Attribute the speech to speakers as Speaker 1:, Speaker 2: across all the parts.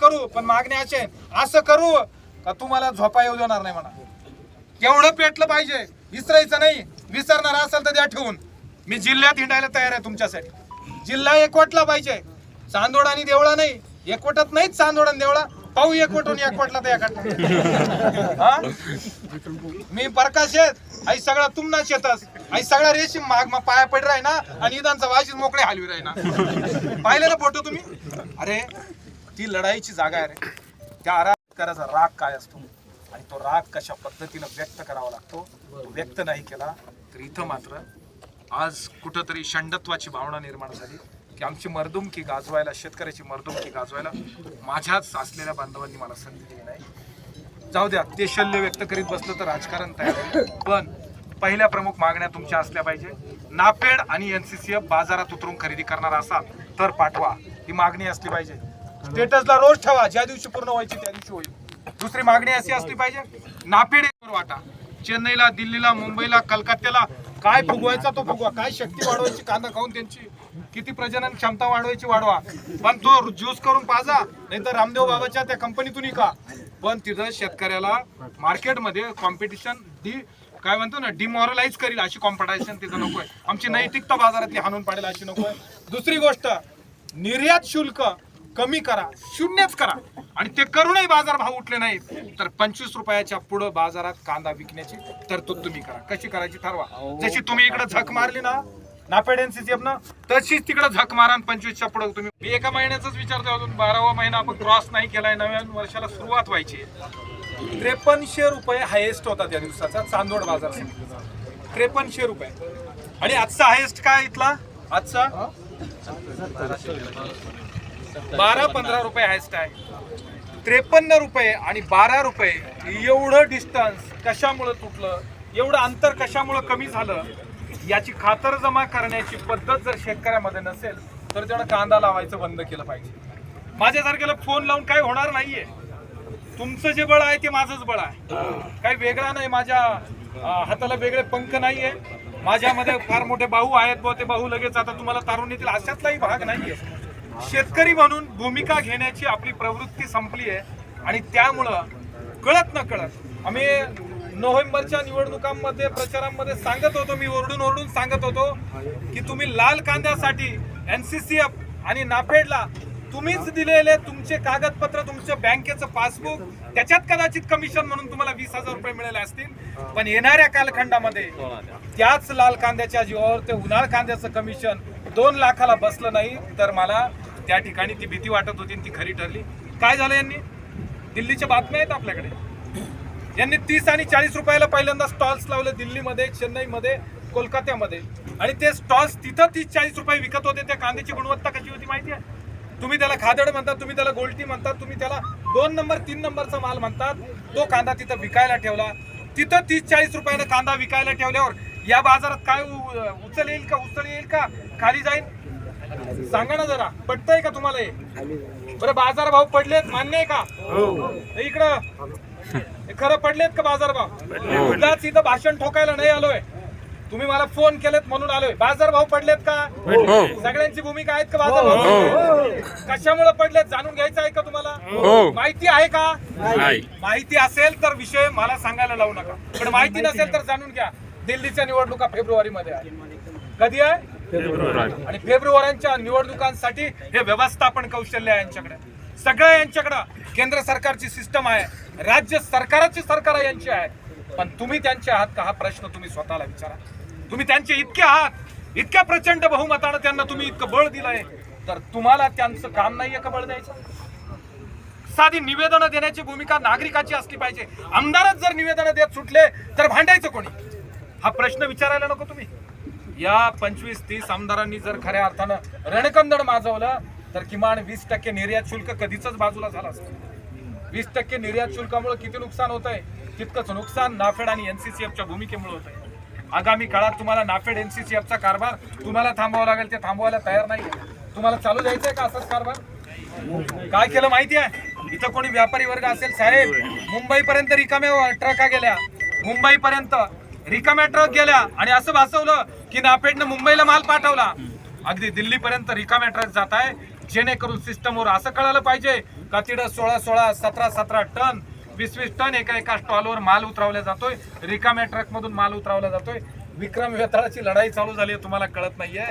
Speaker 1: करू पण मागणी अशी आहे असं करू का तुम्हाला झोपा येऊ देणार नाही म्हणा. केवढं पेटलं पाहिजे विसरायचं नाही. विसरणार असेल तर द्या ठेवून. मी जिल्ह्यात हिंडायला तयार आहे तुमच्यासाठी. जिल्हा एकवटला पाहिजे. चांदोड आणि देवळा नाही. एकवटत नाहीच चांदोड आणि देवळा. पाहू एकवटून एकवटला तर एकात. हा? मी प्रकाश येत आई सगळा तुमना शेतस आई सगळा रेशीम माग मग पाया पड राही ना आणि इदांचा वाशीच मोकळे हलवी राय ना. पाहिले ना फोटो तुम्ही? अरे ती लढाईची जागा आहे रे. त्या आराधकाराचा राग काय असतो आणि तो राग कशा पद्धतीनं व्यक्त करावा लागतो तो व्यक्त नाही केला तर इथं मात्र आज कुठंतरी षंडत्वाची भावना निर्माण झाली की आमची मर्दुमकी गाजवायला शेतकऱ्याची मर्दुमकी गाजवायला माझ्याच असलेल्या बांधवांनी मला संधी दिली नाही. जाऊ द्या ते शल्य व्यक्त करीत बसलं तर राजकारण तयार होईल. पण पहिल्या प्रमुख मागण्या तुमच्या असल्या पाहिजे. नापेड आणि एनसीसीएफ बाजारात उतरून खरेदी करणार असाल तर पाठवा. ही मागणी असली पाहिजे. स्टेटसला रोज ठेवा. ज्या दिवशी पूर्ण व्हायची त्या दिवशी होईल. दुसरी मागणी अशी असली पाहिजे नापेड वाटा चेन्नईला दिल्लीला मुंबईला कलकत्त्याला काय फुगवायचा तो फुगवा. काय शक्ती वाढवायची कांदा खाऊन त्यांची किती प्रजनन क्षमता वाढवायची वाढवा. पण तो ज्यूस करून पाजा नाही तर रामदेव बाबाच्या त्या कंपनीतून का पण तिथं शेतकऱ्याला मार्केटमध्ये कॉम्पिटिशन डी काय म्हणतो ना डिमॉरलाइज करील अशी कॉम्पिटिशन तिथं नकोय. आमची नैतिकता बाजारातली हाणून पाडेल अशी नकोय. दुसरी गोष्ट निर्यात शुल्क कमी करा शून्यच करा. आणि ते करूनही बाजार भाव उठले नाहीत तर पंचवीस रुपयाच्या पुढं बाजारात कांदा विकण्याची तरतूद तुम्ही करा. कशी करायची ठरवा. जशी तुम्ही इकडे झक मारली ना नापेड एनसीसीएफ ना तशीच तिकडे झक मारा पंचवीसच्या पुढे तुम्ही. मी एका महिन्याच विचारतो अजून बारावा महिना आपण क्रॉस नाही केलाय नव्या वर्षाला सुरुवात व्हायची त्रेपन्नशे रुपये हायेस्ट होता त्या दिवसाचा चांदोड बाजार त्रेपन्नशे रुपये. आणि आजचा हायेस्ट काय इथला? आजचा? बारा पंधरा रुपये हायस्ट आहे. त्रेपन्न रुपये आणि बारा रुपये एवढं डिस्टन्स कशामुळं तुटलं? एवढं अंतर कशामुळं कमी झालं? याची खातर जमा करण्याची पद्धत जर शेतकऱ्यामध्ये नसेल तर त्यानं कांदा लावायचं बंद केलं पाहिजे. माझ्यासारख्याला फोन लावून काही होणार नाहीये. तुमचं जे बळ आहे ते माझंच बळ आहे. काही वेगळा नाही माझ्या हाताला वेगळे पंख नाहीये. माझ्यामध्ये फार मोठे भाऊ आहेत बुवा ते भाऊ लगेच आता तुम्हाला तारून येतील अशातलाही भाग नाहीये. शेतकरी म्हणून भूमिका घेण्याची आपली प्रवृत्ती संपली आहे. आणि त्यामुळं कळत न कळत आम्ही नोव्हेंबरच्या निवडणुकांमध्ये प्रचारांमध्ये सांगत होतो मी ओरडून ओरडून सांगत होतो की तुम्ही लाल कांद्यासाठी एन सी सी एफ आणि नाफेडला तुम्हीच दिलेले तुमचे कागदपत्र तुमचं बँकेचं पासबुक त्याच्यात कदाचित कमिशन म्हणून तुम्हाला वीस हजार रुपये मिळाले असतील. पण येणाऱ्या कालखंडामध्ये त्याच लाल कांद्याच्या जीवावर ते उन्हाळ कांद्याचं कमिशन दोन लाखाला बसलं नाही तर मला त्या ठिकाणी ती भीती वाटत होती आणि ती खरी ठरली. काय झालं यांनी? दिल्लीच्या बातम्या आहेत आपल्याकडे. यांनी तीस आणि चाळीस रुपयाला पहिल्यांदा स्टॉल्स लावले दिल्लीमध्ये चेन्नईमध्ये कोलकात्यामध्ये. आणि ते स्टॉल्स तिथं तीस चाळीस रुपये विकत होते. त्या कांद्याची गुणवत्ता कशी होती माहिती आहे? तुम्ही त्याला खादड म्हणतात तुम्ही त्याला गोल्टी म्हणतात तुम्ही त्याला दोन नंबर तीन नंबरचा माल म्हणतात. तो कांदा तिथं विकायला ठेवला. तिथं तीस चाळीस रुपयाला कांदा विकायला ठेवल्यावर या बाजारात काय उ- उचल येईल का? उचल येईल का? खाली जाईल सांगा ना जरा पटतंय का तुम्हाला हे? बरं बाजार भाव पडलेत मान्य आहे का? हे. इकडं. हे खरं पडलेत का बाजार भाव? उगाच इथं भाषण ठोकायला नाही आलोय. तुम्ही मला फोन केलेत म्हणून आलोय. बाजार भाव पडलेत का? सगळ्यांची भूमिका आहेत का बाजार भाव कशामुळे पडलेत? जाणून घ्यायचं आहे का तुम्हाला? माहिती आहे का? माहिती असेल तर विषय मला सांगायला लावू नका. पण माहिती नसेल तर जाणून घ्या. दिल्लीच्या निवडणुका फेब्रुवारी मध्ये आहे कधी आहे? आणि फेब्रुवारीच्या निवडणुकांसाठी हे व्यवस्थापन कौशल्य आहे यांच्याकडे. सगळं यांच्याकडं केंद्र सरकारची सिस्टम आहे. राज्य सरकाराची सरकार यांची आहे. पण तुम्ही त्यांचे आहात का? हा प्रश्न तुम्ही स्वतःला विचारा. तुम्ही त्यांचे इतके आहात इतक्या प्रचंड बहुमतानं त्यांना तुम्ही इतकं बळ दिलंय. तर तुम्हाला त्यांचं काम नाहीये का बळ द्यायचं? साधी निवेदन देण्याची भूमिका नागरिकाची असली पाहिजे. आमदारच जर निवेदन देत सुटले तर भांडायचं कोणी? हा प्रश्न विचारायला नको तुम्ही. या पंचवीस तीस आमदारांनी जर खऱ्या अर्थानं रणकंदड माजवलं तर किमान वीस टक्के निर्यात शुल्क कधीच बाजूला झालं असतं. वीस टक्के निर्यात शुल्कामुळे किती नुकसान होत आहे तितकंच नुकसान नाफेड आणि एनसीसीएफच्या भूमिकेमुळे होत आहे आगामी काळात तुम्हाला नाफेड एनसीसीएफचा कारभार तुम्हाला थांबवावा लागेल ते थांबवायला तयार नाही तुम्हाला चालू द्यायचंय का असाच कारभार? काय केलं माहिती आहे इथं कोणी व्यापारी वर्ग असेल साहेब मुंबई पर्यंत रिकाम्या ट्रका गेल्या. मुंबई पर्यंत रिकाम्या ट्रक गेल्या आणि असं भासवलं की नापेडनं मुंबईला माल पाठवला. अगदी दिल्लीपर्यंत रिकाम्या ट्रक जात आहे जेणेकरून सिस्टमवर असं कळालं पाहिजे का तिथं सोळा सोळा सतरा सतरा टन वीस वीस टन एका एका स्टॉलवर माल उतरवला जातोय. रिकाम्या ट्रकमधून माल उतरवला जातोय. विक्रम वेताळाची लढाई चालू झाली आहे तुम्हाला कळत नाहीये.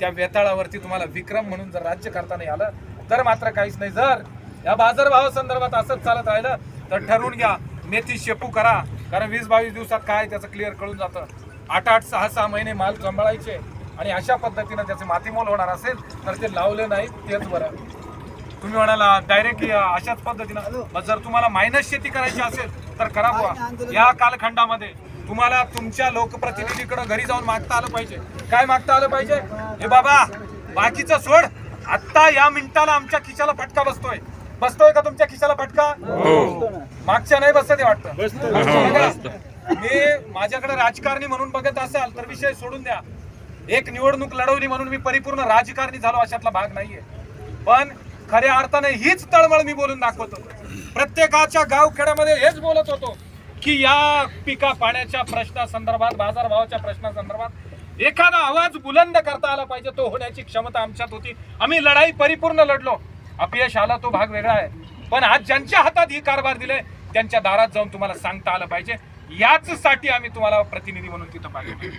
Speaker 1: त्या वेताळावरती तुम्हाला विक्रम म्हणून जर राज्य करता नाही आलं तर मात्र काहीच नाही. जर या बाजारभावा संदर्भात असंच चालत राहिलं तर ठरवून घ्या. मेथी शेपू करा. कारण वीस बावीस दिवसात काय त्याचं क्लिअर कळून जातं. आठ आठ सहा सहा महिने माल सांभाळायचे आणि अशा पद्धतीनं त्याचे मातीमोल होणार असेल तर ते लावले नाहीत तेच बरं. तुम्ही म्हणाला डायरेक्ट अशाच पद्धतीनं. जर तुम्हाला मायनस शेती करायची असेल तर करा बुवा. या कालखंडामध्ये तुम्हाला तुमच्या लोकप्रतिनिधीकडे घरी जाऊन मागता आलं पाहिजे. काय मागता आलं पाहिजे? हे बाबा बाकीचं सोड. आत्ता या मिनिटाला आमच्या खिशाला फटका बसतोय. बसतोय का तुमच्या खिशाला फटका? मागच्या नाही बसत वाटतं. बघा, मी माझ्याकडे राजकारणी म्हणून बघत असाल तर विषय सोडून द्या. एक निवडणूक लढवली म्हणून मी परिपूर्ण राजकारणी झालो अशातला भाग नाहीये. पण खऱ्या अर्थाने हीच तळमळ मी बोलून दाखवतो. प्रत्येकाच्या गावखेड्यामध्ये हेच बोलत होतो की या पिका पाण्याच्या प्रश्नासंदर्भात बाजारभावाच्या प्रश्नासंदर्भात एखादा आवाज बुलंद करता आला पाहिजे. तो होण्याची क्षमता आमच्यात होती. आम्ही लढाई परिपूर्ण लढलो. अपयश आला तो भाग वेगळा आहे. पण आज ज्यांच्या हातात ही कारभार दिले त्यांच्या दारात जाऊन तुम्हाला सांगता आलं पाहिजे. याच साठी आम्ही तुम्हाला प्रतिनिधी म्हणून तिथं पाहिजे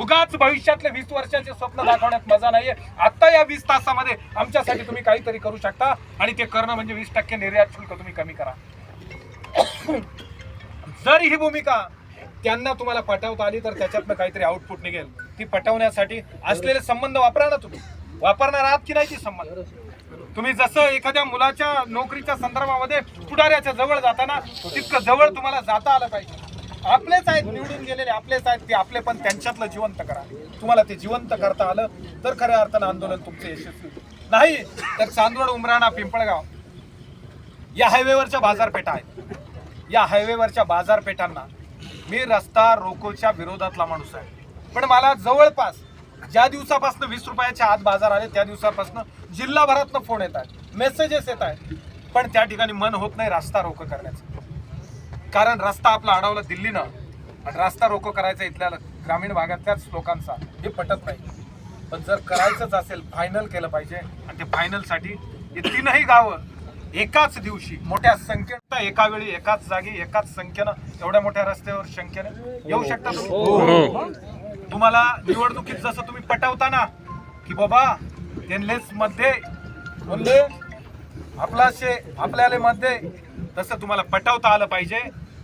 Speaker 1: उगाच भविष्यातले वीस वर्षाचे स्वप्न दाखवण्यात मजा नाहीये. आता या वीस तासामध्ये आमच्यासाठी तुम्ही काहीतरी करू शकता आणि ते करणं म्हणजे वीस टक्के निर्यात शुल्क तुम्ही कमी करा. जर ही भूमिका त्यांना तुम्हाला पटवता आली तर त्याच्यातनं काहीतरी आउटपुट निघेल. ती पटवण्यासाठी असलेले संबंध वापरा ना तुम्ही. वापरणार आहात की नाही ती संबंध? तुम्ही जसं एखाद्या मुलाच्या नोकरीच्या संदर्भामध्ये पुढाऱ्याच्या जवळ जाताना तितकं जवळ तुम्हाला जाता आलं पाहिजे. आपलेच आहेत निवडून गेलेले आपलेच आहेत ते आपले पण त्यांच्यातलं जिवंत करा. तुम्हाला ते जिवंत करता आलं तर खऱ्या अर्थानं आंदोलन तुमचं यशस्वी नाही तर चांदवड उमराणा पिंपळगाव या हायवेवरच्या बाजारपेठा आहेत. या हायवेवरच्या बाजारपेठांना मी रस्ता रोकोच्या विरोधातला माणूस आहे. पण मला जवळपास ज्या दिवसापासून वीस रुपयाच्या आत बाजार आले त्या दिवसापासून जिल्हाभरातनं फोन येत आहेत मेसेजेस येत आहेत. पण त्या ठिकाणी मन होत नाही रस्ता रोको करण्याचं. कारण रस्ता आपला अडवला दिल्लीनं. आणि रस्ता रोको करायचा इथल्या ग्रामीण भागातल्याच लोकांचा. हे पटत नाही. पण जर करायचंच असेल फायनल केलं पाहिजे. आणि ते फायनलसाठी हे तीनही गावं एकाच दिवशी मोठ्या संख्येनं एका वेळी एकाच जागी एकाच संख्येनं एवढ्या मोठ्या रस्त्यावर संख्येनं येऊ शकता तुम्ही? तुम्हाला निवडणुकीत जसं तुम्ही पटवता ना की बाबा त्यांलेच मध्ये आपला आपल्याला मध्ये तसं तुम्हाला पटवता आलं पाहिजे.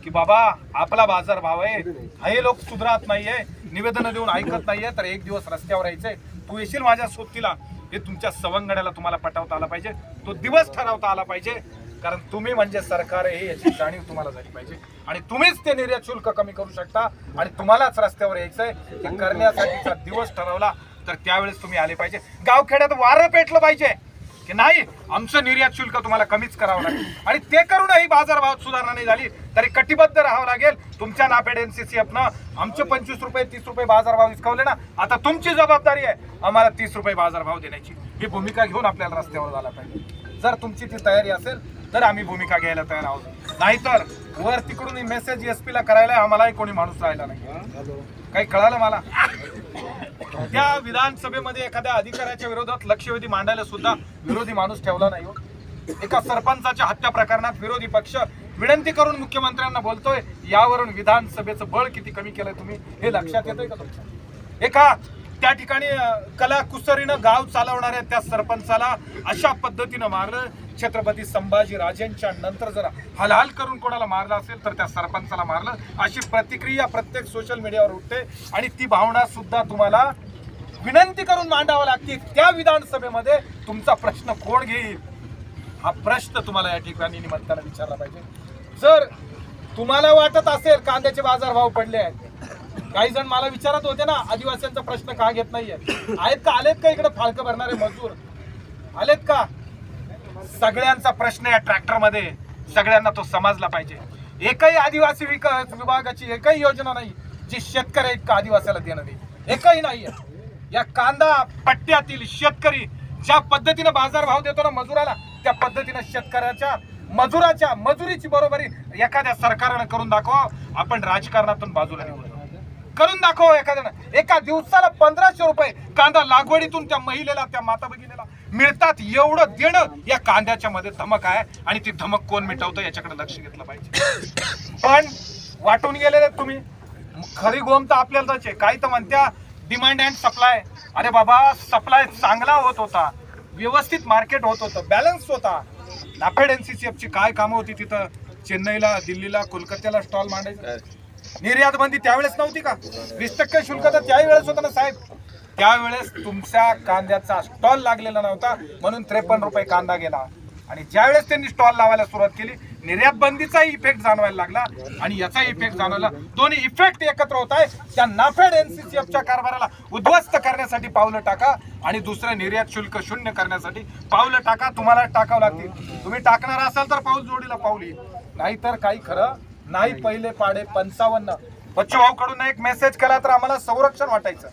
Speaker 1: की बाबा आपला बाजार भाव आहे. हे लोक सुधारत नाहीये निवेदन देऊन ऐकत नाहीये तर एक दिवस रस्त्यावर यायचंय. तू येशील माझ्या सोबतीला? हे तुमच्या सवंगड्याला तुम्हाला पटवता आला पाहिजे. तो दिवस ठरवता आला पाहिजे. कारण तुम्ही म्हणजे सरकार हे याची जाणीव तुम्हाला झाली पाहिजे. आणि तुम्हीच ते निर्यात शुल्क कमी करू शकता. आणि तुम्हालाच रस्त्यावर यायचंय ते करण्यासाठीचा दिवस ठरवला तर त्यावेळेस तुम्ही आले पाहिजे. गावखेड्यात वारं पेटलं पाहिजे. की नाही आमचं निर्यात शुल्क तुम्हाला कमीच करावं लागेल. आणि ते करूनही बाजारभावात सुधारणा नाही झाली तरी कटिबद्ध राहावं लागेल. तुमच्या नापेड एनसीसीएफनं आमचे पंचवीस रुपये तीस रुपये बाजारभाव विस्कवले ना आता तुमची जबाबदारी आहे आम्हाला तीस रुपये बाजारभाव देण्याची. ही भूमिका घेऊन आपल्याला रस्त्यावर झाला पाहिजे. जर तुमची ती तयारी असेल तर आम्ही भूमिका घ्यायला तयार आहोत. नाहीतर वर तिकडून मेसेज एस पीला करायला आम्हालाही कोणी माणूस राहिला नाही. काही कळालं मला? त्या विधानसभेमध्ये एखाद्या अधिकाऱ्याच्या विरोधात लक्षवेधी मांडायला सुद्धा विरोधी माणूस ठेवला नाही हो. एका सरपंचाच्या हत्या प्रकरणात विरोधी पक्ष विनंती करून मुख्यमंत्र्यांना बोलतोय यावरून विधानसभेचं बळ किती कमी केलंय तुम्ही? हे लक्षात येतंय का तुमच्या? एका त्या ठिकाणी कला कुसरीनं गाव चालवणाऱ्या त्या सरपंचाला अशा पद्धतीनं मारलं छत्रपती संभाजी राजेंच्या नंतर जर हलहाल करून कोणाला मारलं असेल तर त्या सरपंचाला मारलं. अशी प्रतिक्रिया प्रत्येक सोशल मीडियावर उठते. आणि ती भावना सुद्धा तुम्हाला विनंती करून मांडावं लागते. त्या विधानसभेमध्ये तुमचा प्रश्न कोण घेईल? हा प्रश्न तुम्हाला या ठिकाणी निमंत्रण विचारला पाहिजे. जर तुम्हाला वाटत असेल कांद्याचे बाजारभाव पडले आहेत काही जण मला विचारत होते ना आदिवासींचा प्रश्न का घेत नाहीये? आहेत का? आलेत का इकडे फाळकं भरणारे मजूर? आलेत का? सगळ्यांचा प्रश्न या ट्रॅक्टरमध्ये सगळ्यांना तो समजला पाहिजे. एकही आदिवासी विकास विभागाची एकही योजना नाही जी शेतकरी इतका आदिवासीला देणं देईल. एकही नाही या कांदा पट्ट्यातील शेतकरी ज्या पद्धतीने बाजारभाव देतो ना मजुराला त्या पद्धतीनं शेतकऱ्याच्या मजुराच्या मजुरीची बरोबरी एखाद्या सरकारनं करून दाखवा. आपण राजकारणातून बाजूला करून दाखवा एखाद्यानं. एका दिवसाला पंधराशे रुपये कांदा लागवडीतून त्या महिलेला त्या माता भगिनीला मिळतात एवढं देणं या कांद्याच्या मध्ये धमक आहे. आणि ती धमक कोण मिटवतं याच्याकडे लक्ष घेतलं पाहिजे. पण वाटून गेलेले आहेत तुम्ही. खरी गोम तर आपल्यालाच आहे. काही तर म्हणत्या डिमांड अँड सप्लाय अरे बाबा सप्लाय चांगला होत होता. व्यवस्थित मार्केट होत होतं. बॅलन्स होता. नाफेड एनसीसीएफ ची काय कामं होती तिथं? चेन्नईला दिल्लीला कोलकात्याला स्टॉल मांडायचं. निर्यात बंदी त्यावेळेस नव्हती का? वीस टक्के शुल्क तर त्याही वेळेस होतं ना साहेब. त्यावेळेस तुमच्या कांद्याचा स्टॉल लागलेला नव्हता म्हणून त्रेपन्न रुपये कांदा गेला. आणि ज्यावेळेस त्यांनी स्टॉल लावायला सुरुवात केली निर्यात बंदीचाही इफेक्ट जाणवायला लागला. आणि याचा इफेक्ट जाणवला. दोन्ही इफेक्ट एकत्र होत आहे त्या नाफेड एनसीसीएफच्या कारभाराला उद्ध्वस्त करण्यासाठी पावलं टाका. आणि दुसरं निर्यात शुल्क शून्य करण्यासाठी पावलं टाका. तुम्हाला टाकावं लागतील. तुम्ही टाकणार असाल तर पाऊल जोडीला पाऊल नाहीतर काही खरं नाही पहिले पाडे पंचावन्न. बच्चू भाऊकडून एक मेसेज केला तर आम्हाला संरक्षण वाटायचं.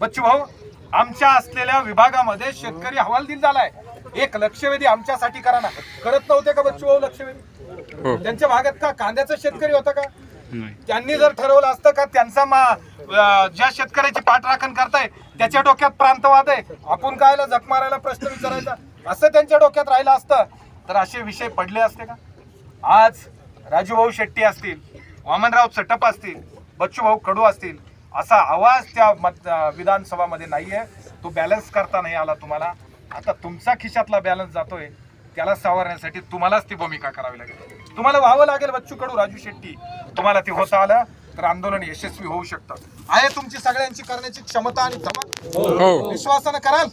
Speaker 1: बच्चू भाऊ आमच्या असलेल्या विभागामध्ये शेतकरी हवालदिल झालाय. एक लक्षवेधी आमच्यासाठी करा ना. करत नव्हते का बच्चू भाऊ लक्षवेधी? त्यांच्या भागात का कांद्याचं शेतकरी होतं का? त्यांनी जर ठरवलं असतं का त्यांचा मा ज्या शेतकऱ्याची पाठराखण करताय त्याच्या डोक्यात प्रांतवाद आहे. आपण कायला जग मारायला प्रश्न विचारायचा? असं त्यांच्या डोक्यात राहिलं असतं. तर असे विषय पडले असते का? आज राजूभाऊ शेट्टी असतील वामनराव चटप असतील बच्चूभाऊ कडू असतील असा आवाज त्या मत विधानसभामध्ये नाहीये. तो बॅलन्स करता नाही आला तुम्हाला. आता तुमचा खिशातला बॅलन्स जातोय त्याला सावरण्यासाठी तुम्हालाच ती भूमिका करावी लागेल. तुम्हाला व्हावं लागेल बच्चू कडू राजू शेट्टी. तुम्हाला ते होता आलं तर आंदोलन यशस्वी होऊ शकतं. आहे तुमची सगळ्यांची करण्याची क्षमता आणि धमक? विश्वासानं कराल?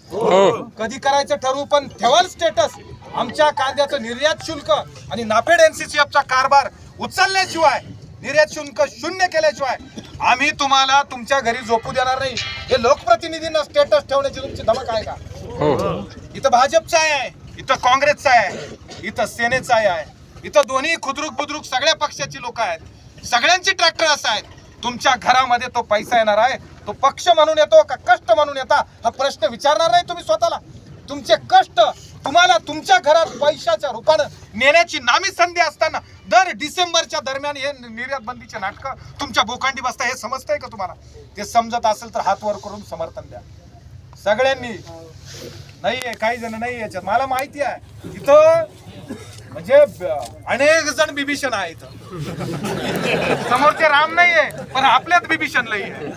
Speaker 1: कधी करायचं ठरवू पण ठेवाल स्टेटस आमच्या कांद्याचं निर्यात शुल्क आणि नाफेड एनसीसीएफचा कारभार उचलल्याशिवाय निर्यात शुल्क शून्य केल्याशिवाय आम्ही तुम्हाला तुमच्या घरी झोपू देणार नाही. हे लोकप्रतिनिधींना स्टेटस ठेवण्याची तुमची धमक आहे का? इथं भाजपचा आहे इथं काँग्रेसचा आहे इथं सेनेचा आहे इथं दोन्ही खुद्रुक बुद्रुक सगळ्या पक्षाची लोक आहेत. सगळ्यांची ट्रॅक्टर असं आहेत. तुमच्या घरामध्ये तो पैसा येणार आहे. तो पक्ष म्हणून येतो का कष्ट म्हणून येता? हा प्रश्न विचारणार नाही तुम्ही स्वतःला. तुमचे कष्ट तुम्हाला तुमच्या घरात पैशाच्या रूपानं नेण्याची नामी संधी असताना दर डिसेंबरच्या दरम्यान हे निर्यात बंदीचे तुमच्या बोकांडी बसता हे समजतंय का तुम्हाला? ते समजत असेल तर हात वर करून समर्थन द्या. सगळ्यांनी नाहीये काही जण नाही याच्यात. मला माहिती आहे इथं म्हणजे अनेक जण बिभीषण आहे इथं. समोरचे राम नाहीये पण आपल्यात बिभीषण लई आहे.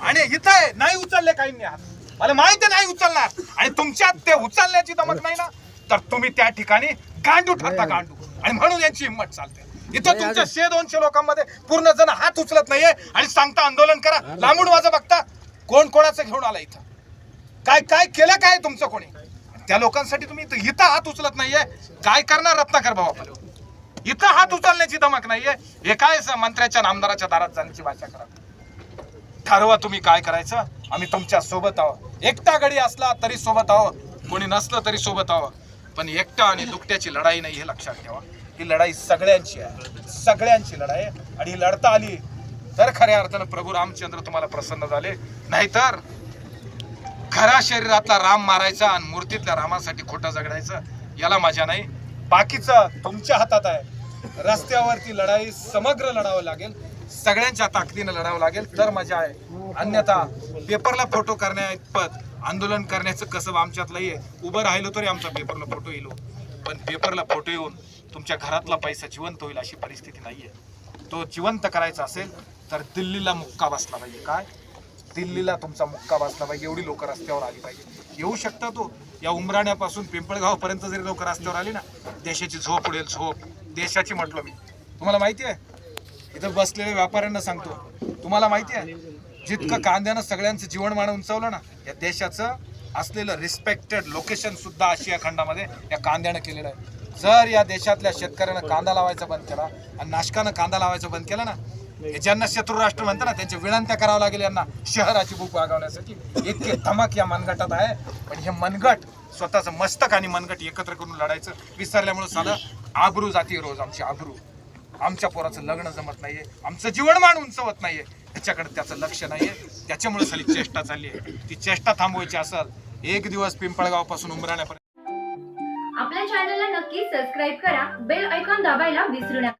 Speaker 1: आणि इथं आहे, नाही उचलले काही नाही हात. मला माहिती नाही उचलणार. आणि तुमच्यात ते उचलण्याची दमक नाही ना? तर तुम्ही त्या ठिकाणी गांडू ठरता गांडू आणि म्हणून यांची हिंमत चालते. इथं तुमच्या शे दोनशे लोकांमध्ये पूर्ण जण हात उचलत नाहीये आणि सांगता आंदोलन करा. लांबून माझं बघता. कोण कोणाचं घेऊन आला इथं? काय काय केलं काय तुमचं कोणी? त्या लोकांसाठी तुम्ही इथं हात उचलत नाहीये. काय करणार रत्नाकर भाऊ आपण? इथं हात उचलण्याची धमक नाहीये. हे काय स- मंत्र्याच्या नामदाराच्या दारात जाण्याची भाषा करा. ठरवा तुम्ही काय करायचं. आम्ही तुमच्यासोबत आहोत. एकटा गडी असला तरी सोबत आहोत. कोणी नसलं तरी सोबत आहोत. पण एकटा आणि दुकट्याची लढाई नाही हे लक्षात ठेवा. ही लढाई सगळ्यांची आहे. सगळ्यांची लढाई आहे. आणि ही लढता आली. तर खऱ्या अर्थानं प्रभू रामचंद्र तुम्हाला प्रसन्न झाले नाहीतर खऱ्या शरीरातला राम मारायचा आणि मूर्तीतल्या रामासाठी खोटं जगडायचं याला मजा नाही. बाकीचं तुमच्या हातात आहे. रस्त्यावरती लढाई समग्र लढावं लागेल. सगळ्यांच्या ताकदीनं लढावं लागेल. तर मजा आहे. अन्यथा पेपरला फोटो करण्यापत आंदोलन करण्याचं कसं आमच्यातलंही आहे उभं राहिलो तरी आमचा पेपरला फोटो येईल हो. पण पेपरला फोटो येऊन तुमच्या घरातला पैसा जिवंत होईल अशी परिस्थिती नाहीये. तो जिवंत करायचा असेल तर दिल्लीला मुक्का बसला पाहिजे. काय? दिल्लीला तुमचा मुक्का बसला पाहिजे. एवढी लोक रस्त्यावर आली पाहिजे. येऊ शकता तो. या उमराण्यापासून पिंपळगावपर्यंत जरी लोक रस्त्यावर आली ना देशाची झोप उडेल झोप. देशाची म्हटलं मी. तुम्हाला माहिती आहे? इथं बसलेल्या व्यापाऱ्यांना सांगतो तुम्हाला माहिती आहे जितकं कांद्यानं सगळ्यांचं जीवनमान उंचावलं ना या देशाचं असलेलं रिस्पेक्टेड लोकेशन सुद्धा आशिया खंडामध्ये या कांद्यानं केलेलं आहे. जर या देशातल्या शेतकऱ्यानं कांदा लावायचा बंद केला आणि नाशकानं कांदा लावायचा बंद केला ना हे ज्यांना शत्रू राष्ट्र म्हणतात ना त्यांच्या विनंत्या करावं लागेल यांना शहराची भूक भागवण्यासाठी इतके धमक या मनगटात आहे. पण हे मनगट स्वतःचं मस्तक आणि मनगट एकत्र करून लढायचं विसरल्यामुळे साधं आबरू जाती रोज आमची आबरू. आमच्या पोराचं लग्न जमत नाहीये. आमचं जीवनमान उंचवत नाहीये. त्याच्याकडे त्याचं लक्ष नाहीये. त्याच्यामुळे साली चेष्टा चालली आहे. ती चेष्टा थांबवायची असेल एक दिवस पिंपळगावपासून उमराण्यापर्यंत
Speaker 2: आपल्या चॅनलला नक्की सबस्क्राईब करा. बेल ऐकॉन दाबायला विसरू नका.